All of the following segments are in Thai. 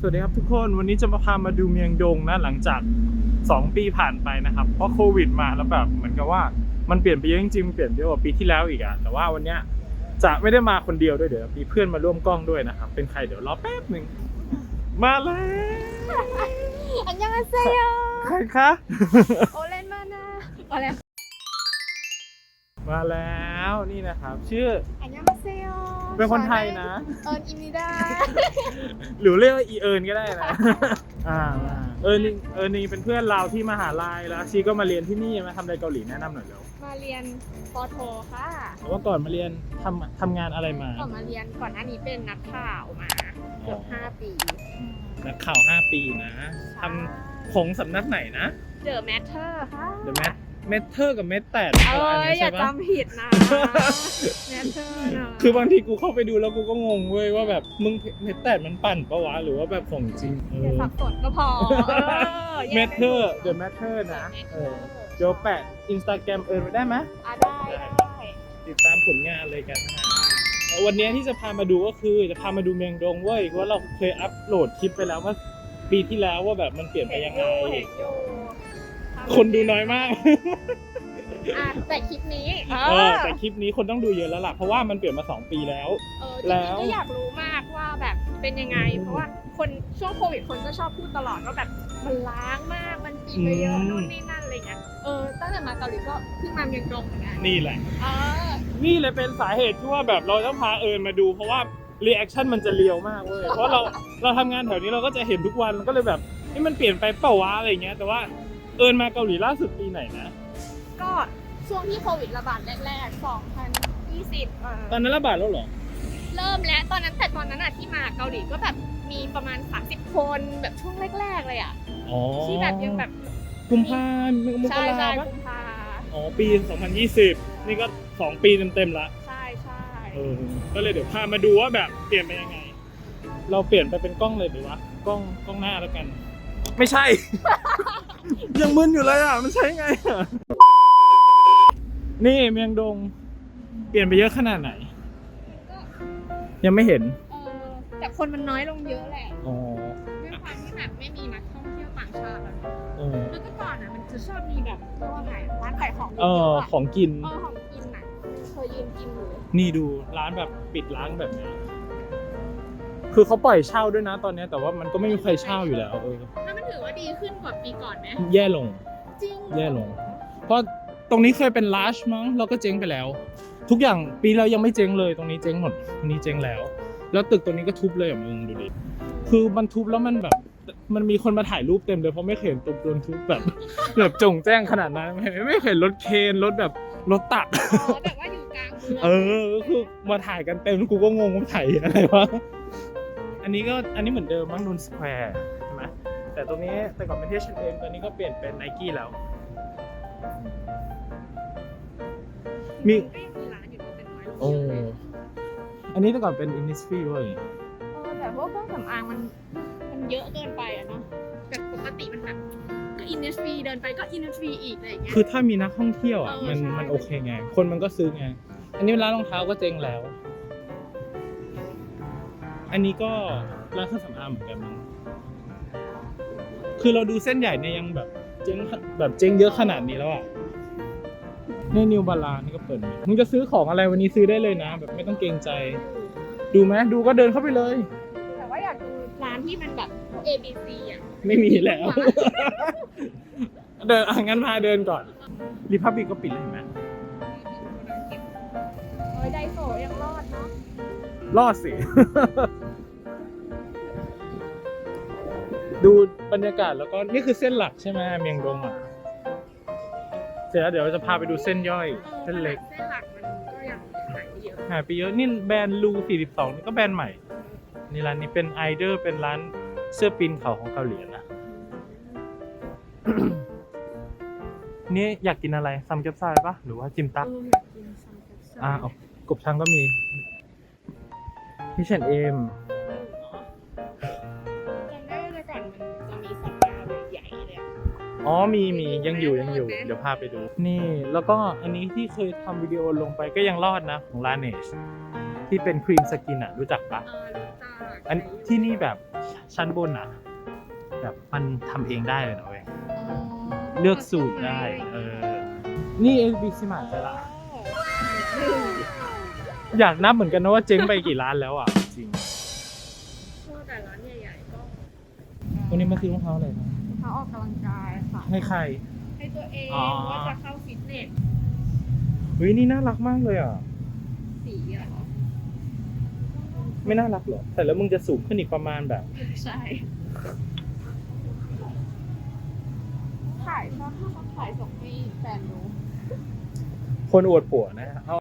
สวัสดีครับทุกคนวันนี้จะมาพามาดูเมียงดงนะหลังจาก 2 ปีผ่านไปนะครับ เพราะโควิดมาแล้วแบบเหมือนกับว่ามันเปลี่ยนไปเยอะจริงๆเปลี่ยนไปเยอะกว่าปีที่แล้วอีกอะแต่ว่าวันเนี้ยจะไม่ได้มาคนเดียวด้วยเดี๋ยวมีเพื่อนมาร่วมกล้องด้วยนะครับ เป็นใครเดี๋ยวรอแป๊บหนึ่งมาแล้วอันยังอาเซโยใครคะโอเลนมานะอะไร มาแล้วนี่นะครับ ชื่อ อันยังอาเซโยเป็นคนไทยนะ เอิญอิมิดาหรือเรียกว่าอีเอิญก็ได้นะ อ่าเอิญนี่เอิญนี่เป็นเพื่อนเราที่มหาลัยแล้วชีก็มาเรียนที่นี่มาทำอะไรเกาหลีแนะนำหน่อยเร็วมาเรียนปอโทค่ะเพราะว่าก่อนมาเรียนทำทำงานอะไรมาก่อนมาเรียนก่อนหน้านี้เป็นนักข่าวมาเกือบห้าปีนักข่าว 5 ปีนะทำของสำนักไหนนะเดอะ แมทเทอร์ค่ะ The Mat Matter กับ Met 8เอ้ยอย่าปะจำผิดนะแมทเทอร์นะคือบางทีกูเข้าไปดูแล้วกูก็งงเว้ยว่าแบบมึง Met 8มันปั่นปะวะหรือว่าแบบของจริงเออย่าอ สับสนก็พอเออแยก Matter The Matter นะเออเดี๋ยวแปะ Instagram เอิญไว้ได้ไหมอะได้ได้ติดตามผลงานเลยกันนะฮะวันนี้ที่จะพามาดูก็คือจะพามาดูเมียงดงเว้ยเพราะว่าเราเคยอัปโหลดคลิปไปแล้วว่าปีที่แล้วว่าแบบมันเปลี่ยนไปเห็นยังอไงยู่เห็นอยู่ คนดูน้อยมาก อะแต่คลิปนี้เออแต่คลิปนี้คนต้องดูเยอะแล้วล่ะ เพราะว่ามันเปลี่ยนมา 2 ปีแล้ว เออจแล้ริงวๆก็อยากรู้มากว่าแบบเป็นยังไง เพราะว่าคนช่วงโควิดคนก็ชอบพูดตลอดว่าแบบมันล้างมากมันปิดไปเยอะนู่นนี่นั่นอะไรเงี้ยเออตั้งแต่มาเกาหลีก็เพิ่งมาเมียงดงเหมือนกันนี่แหละ เออนี่เลยเป็นสาเหตุที่ว่าแบบเราต้องพาเอิญมาดู เพราะว่ารีแอคชั่นมันจะเรียวมากเว้ยเพราะเราเราทำงานแถวนี้เราก็จะเห็นทุกวันก็เลยแบบนี่มันเปลี่ยนไปเปล่าวะอะไรเงี้ยแต่ว่า เอิญมาเกาหลีล่าสุดปีไหนนะ ก็ช่วงที่โควิดระบาดแรกๆ2020เออตอนนั้นระบาดแล้วเหรอ เริ่มแล้วตอนนั้นแต่ตอนนั้นอะที่มาเกาหลีก็แบบมีประมาณ 30 คนแบบช่วงแรก ๆ เลยอะอ๋อที่แบบยังแบบกุมภาพันธ์มกใช่ราใช่ปะกุมภาอ๋อ ปี 2020 นี่ก็ 2 ปีเต็มๆละใช่ใช่เออ ก็เลยเดี๋ยวพามาดูว่าแบบเปลี่ยนไปยังไง เราเปลี่ยนไปเป็นกล้องเลยหรือวะ กล้องกล้องหน้าแล้วกัน ไม่ใช่ ยังมึนอยู่เลยอะ มันใช่ไงอะนี่เมียงดง เปลี่ยนไปเยอะขนาดไหนก็ยังไม่เห็น เออแต่คนมันน้อยลงเยอะแหละอ๋อด้วยความที่แบบไม่มีนักท่องเที่ยวต่างชาติแล้วเนอะเออแล้วก็ก่อนอะมันจะชอบมีแบบเรียกว่าไงร้านขายของเออเยะะของกิน เออของกินน่ะเคยยืนกินอยู่นี่ดูร้านแบบปิดร้านแบบเนี้ย คือเขาปล่อยเช่าด้วยนะตอนเนี้ยแต่ว่ามันก็ไม่มีใครเช่าอยู่แล้วเออถ้ามันถือว่าดีขึ้นกว่าปีก่อนไหมแย่ลง จริงแย่ลง เพราะตรงนี้เคยเป็นลัชมั้งเราก็เจ๊งไปแล้ว ทุกอย่างปีเรายังไม่เจ๊งเลย ตรงนี้เจ๊งหมดตรงนี้เจ๊งแล้ว แล้วตึกตรงนี้ก็ทุบเลยอะมึงดูดิ คือมันทุบแล้วมันแบบ มันมีคนมาถ่ายรูปเต็มเลยเพราะไม่เคยเห็นตุบโดนทุบแบบ แบบจงแจ้งขนาดนั้นไม่ไม่เคยเห็นรถเคนรถแบบรถตัก อ๋อแบบว่าอยู่กลางเมืองเออก็คือมาถ่ายกันเต็มกูก็งงว่าถ่ายอะไรวะ อันนี้ก็อันนี้เหมือนเดิมมั้งนูนสแควร์ใช่ไหมแต่ตรงนี้แต่ก่อนเป็น H&M ตอนนี้ก็เปลี่ยนเป็นไนกี้แล้ว มี ก็ยังมีร้านอยู่นะแต่น้อยลงโอ้เยอะเลยอันนี้แต่ก่อนเป็น Innisfree เว้ยเออแต่พวกเครื่องสำอางมันมันเยอะเกินไปอะเนาะแบบปกติมันแบบก็อินดัสทรีเดินไปก็อินดัสทรีอีกอะไรอย่างเงี้ย คือถ้ามีนักท่องเที่ยวอะเออมันใช่มันโอเคไง คนมันก็ซื้อไง อันนี้ร้านรองเท้าก็เจ๊งแล้ว อันนี้ก็ร้านเครื่องสำอางเหมือนกันมั้งคือเราดูเส้นใหญ่เนี่ยยังแบบเจ๊งแบบเจ๊งเยอะขนาดนี้แล้วอะนี่นิวบาลานนี่ก็เปิดใหม่มึงจะซื้อของอะไรวันนี้ซื้อได้เลยนะ แบบไม่ต้องเกรงใจ ดูไหมดูก็เดินเข้าไปเลย แต่ว่าอยากดูร้านที่มันแบบ A B C อะ ไม่มีแล้ว เดินอะงั้นพาเดินก่อนรีพับบิกก็ปิดเลยเห็นไหมโอ้ยไดโซยังรอดเนาะ รอดสิ ดูบรรยากาศแล้วก็นี่คือเส้นหลักใช่ไหมเมียงดงอะ เสร็จแล้วเดี๋ยวเราจะพาไปดูเส้นย่อย เส้นเล็ก เส้นหลักมันก็ยังหายไปเยอะหายไปเยอะ นี่แบรนด์ลู42นี่ก็แบรนด์ใหม่ นี่ร้านนี้เป็นไอเดอร์เป็นร้านเสื้อปีนเขาของเกาหลีนะ นี่อยากกินอะไรซัมเก็บไซปะหรือว่าจิมตัก เอออยากกินซัมเก็ตซ่าอ่าเอากบช่างก็มี พี่เชนเอมจำได้ว่าแต่ก่อนมันจะมีสัปดาห์ใหญ่ๆเลยอะอ๋อมีมียังอยู่ยังอยู่รอดไหมเดี๋ยวพาไปดู นี่แล้วก็อันนี้ที่เคยทำวิดีโอลงไปก็ยังรอดนะ ของลาเนชที่เป็นครีมสกินอะรู้จักปะ เออรู้จักอันที่นี่แบบชั้นบนอะแบบมันทำเองได้เลยนะเว้ย เลือกสูตรได้ เออ นี่เอบิซิมาจะละอ ยากนับเหมือนกันนะว่าเจ๊งไปกี่ร้านแล้วอะ จริงช่วงแต่ร้านใหญ่ๆก็วันนี้มาซื้อรองเท้าอะไรนะเขาออกกำลังกายค่ะ ให้ใคร ให้ตัวเองอ๋อ ว่าจะเข้าฟิตเนสเฮ้ยนี่น่ารักมากเลยอะ สีเหรอไม่น่ารักเหรอ แต่แล้วมึงจะสูงขึ้นอีกประมาณแบบ ใช่ถ่ายชอบถ้าเขาถ่ายส่งให้แฟนดูคนอวดปัวนะเอา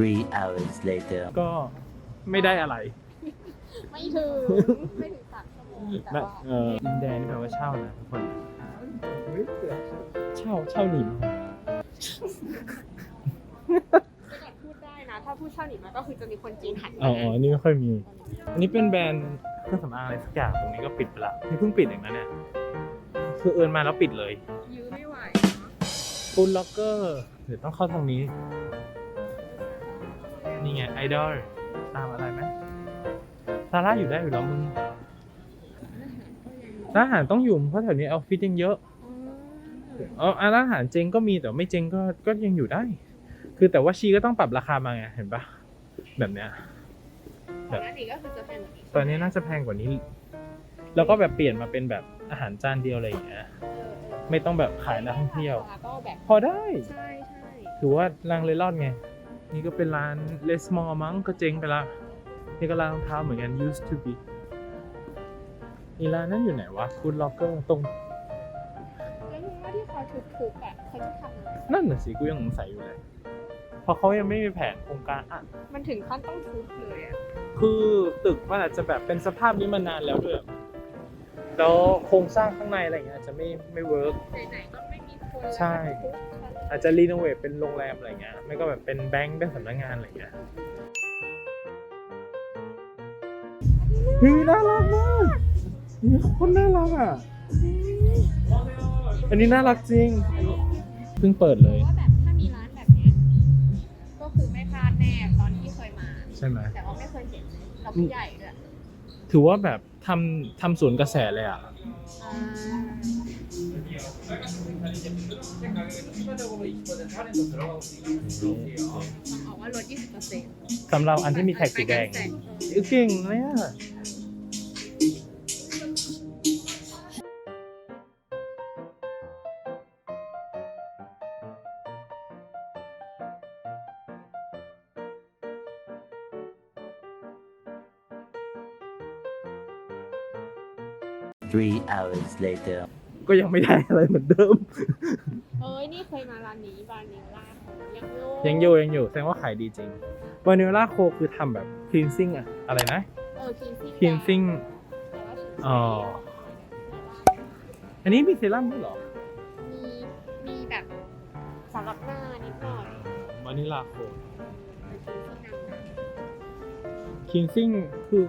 Three hours later. ก็ไม่ได้อะไรไม่ถึง ไม่ถึงสามชั่วโมงแต่นะว่าเออดินแดนนี่แปลว่าเช่านะทุกคนเช่าเช่าหนีมาจะก่อนพูดได้นะ ถ้าพูดเช่าหนีมาก็คือจะมีคนจีนหันอ๋มาออ๋อนี่ไม่ค่อยมี อันนี้เป็นแบรนด์เครื่องสำอางอะไรสักอย่างตรงนี้ก็ปิดไปละนี่เพิ่งปิดเองนะเนี่ยคือเอินมาแล้วปิดเลยยื้อไม่ไหว ฟูลล็อกเกอร์เดี๋ยวต้องเข้าทางนี้ นี่ไงไอดอลตามอะไรไหมซาร่าอยู่ได้อยู่แล้วมึงร้านอาหารต้องอยู่เพราะแถวนี้ออฟฟิศยังเยอะเออร้านอาหารเจงก็มีแต่ไม่เจงก็ก็ยังอยู่ได้ คือแต่ว่าชีก็ต้องปรับราคามาไงเห็นปะแบบเนี้ยปกติก็คือจะเป็นแบบนี้ตอนนี้น่าจะแพงกว่านี้ แล้วก็แบบเปลี่ยนมาเป็นแบบอาหารจานเดียวอะไรอย่างเงี้ยไม่ต้องแบบขายนักท่องเที่ยวก็แบบพอได้ใช่ใช่ถือว่าร้านเลยรอดไง นี่ก็เป็นร้านเลสมอลมั้งก็เจ๊งไปละนี่ก็ร้านรองเท้าเหมือนกัน used to be อีร้านนั้นอยู่ไหนวะ Food Locker ตรง แล้วมึงว่าที่เขาทุบๆอะเขาจะทำอะไรนั่นน่ะสิกูยังสงสัยอยู่เลย เพราะเขายังไม่มีแผนโครงการอะ มันถึงขั้นต้องทุบเลยอะคือตึกมันอาจจะแบบเป็นสภาพนี้มานานแล้วด้วย แล้วโครงสร้างข้างในอะไรอย่างเงี้ยอาจจะไม่ไม่เวิร์กไหนๆก็ไม่มีคนใช่ อาจจะรีโนเวทเป็นโรงแรมอะไรเงี้ยไม่ก็แบบเป็นแบงค์เป็นสำนักงานอะไรเงี้ยเฮ้ยน่ารักมากนี่โคนน่ารักอะ อันนี้น่ารักจริงอันนี้เพิ่งเปิดเลย ว่าแบบถ้ามีร้านแบบเนี้ยก็คือไม่พลาดแน่ตอนที่เคยมา ใช่ไหมแต่ว่าไม่เคยเห็นเราผู้ใหญ่ด้วยถือว่าแบบทำทำสวนกระแสเลยอะ อ่าต้อง บอกว่าลด20%เปอร์เซ็นต์สำหรับอันที่มีแท็กสีแดงเอ้ยเก่งเลยอะ Three hours later. ก็ยังไม่ได้อะไรเหมือนเดิม เอ้ยนี่เคยมาร้านนี้บานิลล่ายังโยยังอยู่ยังอยู่แสดงว่าขายดีจริงวานิลลาโคคือทำแบบ cleansing อะอะไรนะ เออคินซิ่ง cleansing แต่ว่าฉันอ๋อ อันนี้มีเซรั่มด้วยเหรอมีมีแบบสำหรับหน้านิดหน่อยวานิลลาโคเป็นคินซิ่งดัง cleansing คือ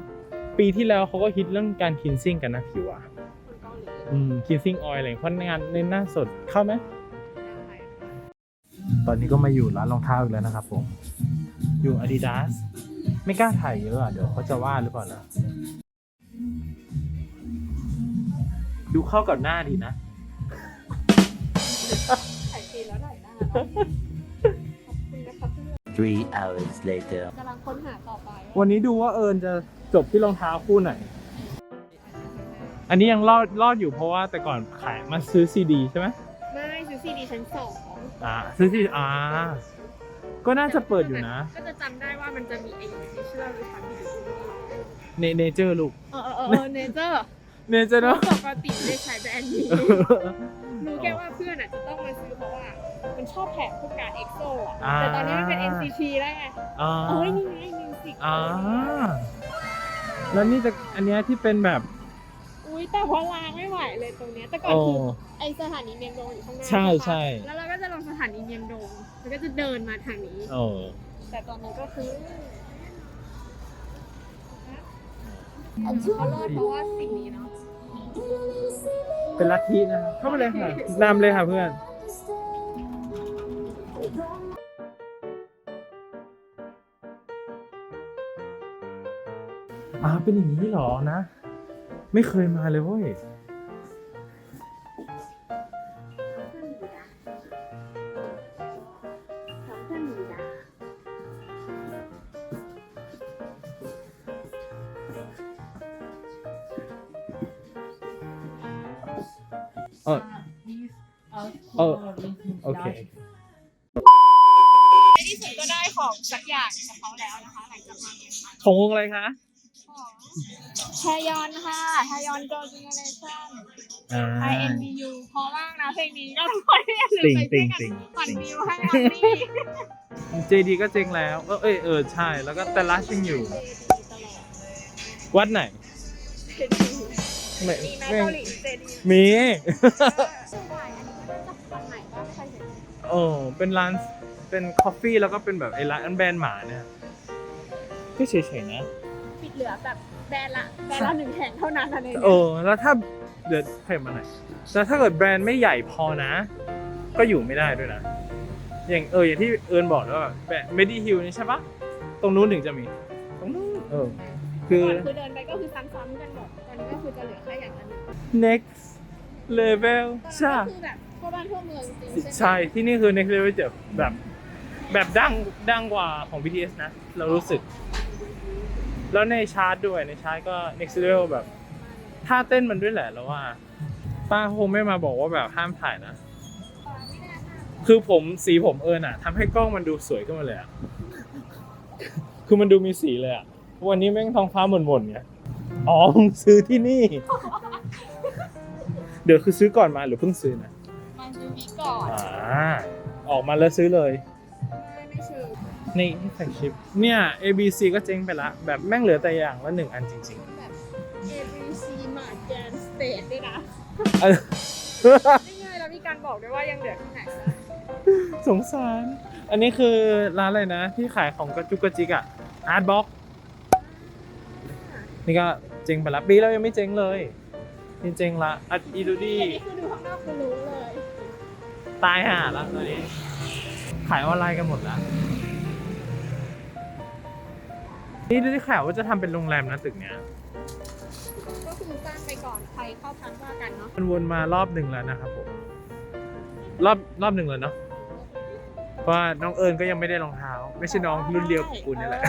ปีที่แล้วเขาก็ฮิตเรื่องการ cleansing กันนะผิวอะๆ คนเกาหลีอืม cleansing oil อะไรเพราะงานในหน้าสดเข้าไหมได้ตอนนี้ก็มาอยู่ร้านรองเท้าอีกแล้วนะครับผม อยู่ Adidas ไม่กล้าถ่ายเยอะอะ เดี๋ยวเขาจะว่าหรือเปล่านะดูเข้ากับหน้าดีนะ ถ่ายซีนแล้วถ่ายหน้าขอบคุณนะครับเพื่อน Three hours later. กำลังค้นหาต่อไปวันนี้ดูว่าเอิญจะจบที่รองเท้าคู่ไหน อันนี้ยังรอดรอดอยู่เพราะว่าแต่ก่อนขายมาซื้อซีดีใช่ไหมไม่ซื้อซีดีชั้นสองอ่าซื้อซีอ่าก็น่าจะเปิดอยู่นะ ก็จะจำได้ว่ามันจะมีไอ้ที่ชื่อว่าหรือฟังที่ดูเนเนเจอร์ลูกเออเออเออเนเจอร์เนเจอร์เนาะปกติไม่ได้ใช้แบรนด์นี้รู้แค่ว่าเพื่อนอะจะต้องมาซื้อเพราะว่ามันชอบแถมพวกการเอ็กโซอะอ่าแต่ตอนนี้มันเป็น NCT แล้วไงอ่าเอ้ยนี่ไงมิวสิกอ่าแล้วนี่จะอันเนี้ยที่เป็นแบบอุ้ย แต่ว่าล้างไม่ไหวเลยตรงเนี้ยแต่ก่อนโอ้คือไอสถานีเมียงดงอยู่ข้างหน้าใช่ปะใช่ แล้วเราก็จะลงสถานีเมียงดงแล้วก็จะเดินมาทางนี้โอ้แต่ตอนนี้ก็คือเขาเลิศเพราะว่าสิ่งนี้เนาะเป็นลัทธินะครับเข้ามาเลยค่ะนำเลยค่ะเพื่อน อ่าเป็นอย่างนี้เหรอนะ ไม่เคยมาเลยเว้ยเออ เออ โอเค ในที่สุดก็ได้ของสักอย่างจากเขาแล้วนะคะหลังจากมาเมียนมาของวงอะไรคะ ของแทยอนค่ะแทยอน Girl Generation อ่า I N B U เพราะมากนะเพลงนี้ก็ทุกคนอย่าลืมไปติ่ช่วยงกันติ่งปั่นวิวให้อันนี้เจดีก็เจ๊งแล้ว เออเอยเออใช่ แล้วก็แต่ลัชยังอยู่ วัดไหนไม่มีแมไม่เกาหลีเจดีมีเออใช่อันนี้ก็น่าจะวันไหนก็ไม่เคยเห็นโอ้เป็นร้าน เป็นคอฟฟี่แล้วก็เป็นแบบไอ้ร้านแบรนด์หมาเนี่ยก็เฉยๆนะ ปิดเหลือแบบ แบรนด์ละแบรนด์ละหนึ่งแห่งเท่านั้นอะไรเออแล้วถ้าเดี๋ยวเพิ่มมาหน่อยแล้วถ้าเกิดแบรนด์ไม่ใหญ่พอนะ ก็อยู่ไม่ได้ด้วยนะ อย่างเอออย่างที่เอิญบอกแล้วว่าแบรนด์เมดิฮิลนี่ใช่ปะตรงนู้นถึงจะมี ตรงนู้นเออ คือก่อนคือเดินไปก็คือซ้ำๆกันหมดตอนนี้ก็คือจะเหลือแค่อย่างละหนึ่ง next level ใช่ก็คือแบบทั่วบ้านทั่วเมืองจริงๆใช่ไหมใช่ที่นี่คือ next level จะแบบแบบดังดังกว่าของ BTS นะ เรารู้สึก แล้วในชาร์ตด้วยในชาร์ตก็ next level แบบท่าเต้นมันด้วยแหละแล้วว่า ป้าคงไม่มาบอกว่าแบบห้ามถ่ายนะ คือผมสีผมเอิญอะทำให้กล้องมันดูสวยขึ้นมาเลยอะคือมันดูมีสีเลยอะวันนี้แม่งท้องฟ้าหม่นๆไงอ๋อมึงซื้อที่นี่ เดี๋ยวคือซื้อก่อนมาหรือเพิ่งซื้อนะมาซื้อวีก่อน อ่า ออกมาแล้วซื้อเลยไม่ไม่ ซื้อนี่แฟลกชิปเนี่ย ABC ก็เจ๊งไปละ แบบแม่งเหลือแต่อย่างละหนึ่งอันจริงแบบ ABC มาแกนสเตทด้วยนะๆเออ นี่ไงเรามีการบอกด้วยว่ายังเหลือที่ไหนนะสงสาร อันนี้คือร้านอะไรนะ ที่ขายของกระจุกกระจิกอะอาร์ตบ็อกนี่ก็เจ๊งไปละปีแล้วยังไม่เจ๊งเลยนี่เจ๊งละอัดอีดูดี้อันนี้คือดูข้างนอกคือรู้เลย ตายห่าแล้วตอนนี้ ขายออนไลน์กันหมดแล้ว นี่ได้ข่าวว่าจะทำเป็นโรงแรมนะตึกเนี้ย ก็คือสร้างไปก่อนใครเข้าพักว่ากันเนาะมันวนมารอบหนึ่งแล้วนะครับผมรอบรอบหนึ่งเลยเนาะเพราะว่าน้องเอิญก็ยังไม่ได้รองเท้า ไม่ใช่น้องรุ่นเดียวกับกูนี่แหละ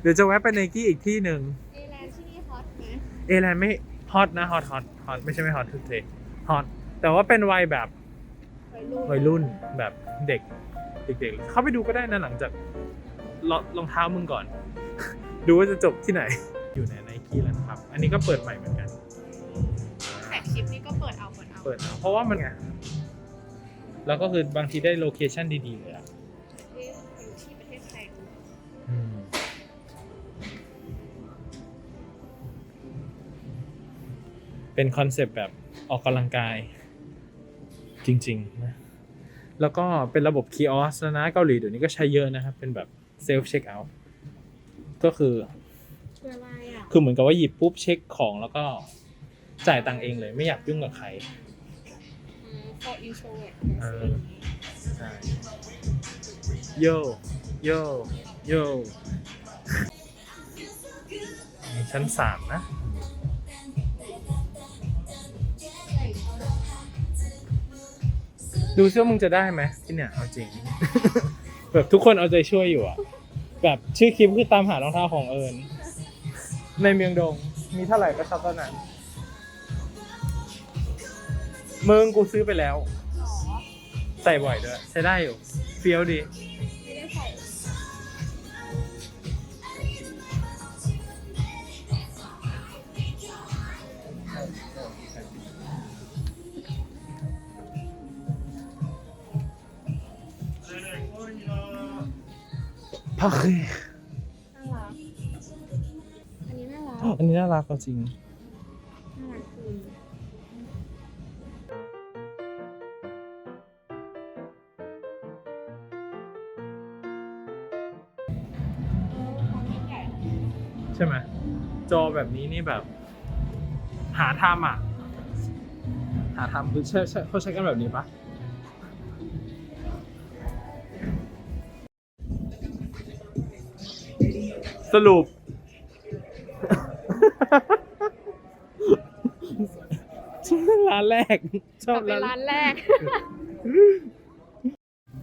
เดี๋ยวจะแวะไปไนกี้อีกที่หนึ่งเอแลนด์ที่นี่ฮอตไหมเอแลนด์ไม่ฮอตนะฮอตฮอตฮอตไม่ใช่ไม่ฮอตทุกเทฮอตแต่ว่าเป็นวัยแบบ วัยรุ่นวัยรุ่นแบบเด็ก เด็กๆ เข้าไปดูก็ได้นะหลังจาก รรองเท้ามึงก่อน ดูว่าจะจบที่ไหน อยู่ในไนกี้แล้วนะครับ อันนี้ก็เปิดใหม่เหมือนกันแท็กชิปนี่ก็เปิดเอาเปิดเอาเปิดเอาเพราะว่ามันไงแล้วก็คือบางทีได้โลเคชั่นดีๆเลยอะเอ๊ะอยู่ที่ประเทศไทยอืมเป็นคอนเซปต์แบบออกกำลังกาย จริงๆนะ แล้วก็เป็นระบบคีออสแล้วนะเกาหลีเดี๋ยวนี้ก็ใช้เยอะนะครับ เป็นแบบ เซลฟ์เช็คเอาท์ก็คือคืออะไรอะคือเหมือนกับว่าหยิบปุ๊บเช็คของแล้วก็จ่ายตังค์เองเลย ไม่อยากยุ่งกับใคร อืม for introvert เออ ใช่โยโยโยนี่ชั้นสามนะ ดูซิว่ามึงจะได้ไหมที่เนี่ย เอาจริง แบบทุกคนเอาใจช่วยอยู่อะแบบชื่อคลิปคือตามหารองเท้าของเอิญในเมืองดง มีเท่าไหร่ก็ชอบเท่านั้นมึงกูซื้อไปแล้ว ใส่บ่อยด้วย ใช้ได้อยู่ เฟี้ยวดี พักเลยน่ารัก อันนี้น่ารัก อันนี้น่ารักเอาจริง น่ารักคือเออความยิ่งใหญ่ใช่ไหมจอแบบนี้นี่แบบ หาทำอะ หาทำคือใช่ใช่เขาใช้กันแบบนี้ปะ สรุป ชอบร้านแรก ชอบแต่เป็นร้าร้านนแรก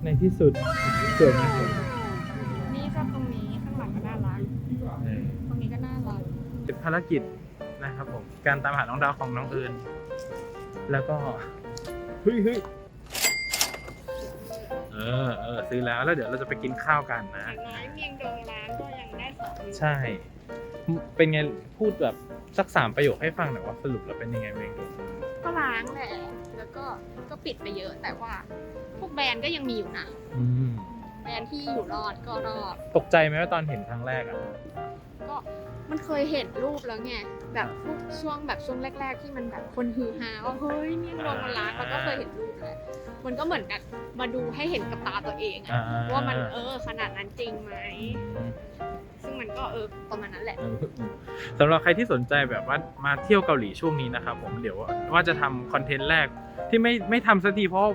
ในที่สุดสวยไหมนี่ชอบตรงนี้ข้างหลังก็น่ารัก ตรงนี้ก็น่ารัก เป็นภารกิจนะครับผม การตามหาน้องดาวของน้องเอิญแล้วก็เฮ้ยเฮ้ยเออเออซื้อแล้วแล้วเดี๋ยวเราจะไปกินข้าวกันนะอย่างน้อย ใช่ เป็นไงพูดแบบสักสามประโยคให้ฟังหน่อยว่าสรุปแล้วเป็นยังไงเมงดูก็ล้างแหละแล้วก็ก็ปิดไปเยอะ แต่ว่า พวกแบรนด์ก็ยังมีอยู่นะอืมแบรนด์ที่อยู่รอดก็รอด ตกใจไหมว่าตอนเห็นครั้งแรกอะก็มันเคยเห็นรูปแล้วไงแบบพวกช่วงแบบช่วงแรก ๆ ที่มันแบบคนฮือฮาว่าเฮ้ยเมี่ยงดงมันล้างแล้วก็เคยเห็นรูปแล้ว มันก็เหมือนกับมาดูให้เห็นกับตาตัวเองอะอ่า ว่ามันเออขนาดนั้นจริงไหม ซึ่งมันก็เออประมาณนั้นแหละเออสำหรับใครที่สนใจแบบว่ามาเที่ยวเกาหลีช่วงนี้นะครับผมเดี๋ยวว่าจะทำคอนเทนต์แรกที่ไม่ไม่ทำสักทีเพราะ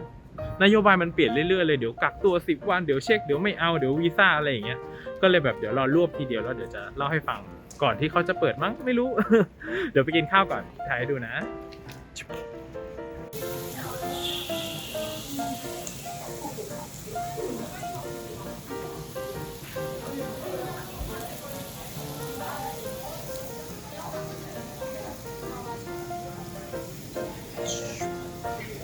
นโยบายมันเปลี่ยนเรื่อยๆเลยเดี๋ยวกักตัว 10 วันเดี๋ยวเช็คเดี๋ยวไม่เอาเดี๋ยววีซ่าอะไรอย่างเงี้ยก็เลยแบบเดี๋ยวรอรวบทีเดียวแล้วเดี๋ยวจะเล่าให้ฟังก่อนที่เขาจะเปิดมั้งไม่รู้ เดี๋ยวไปกินข้าวก่อนถ่ายให้ดูนะ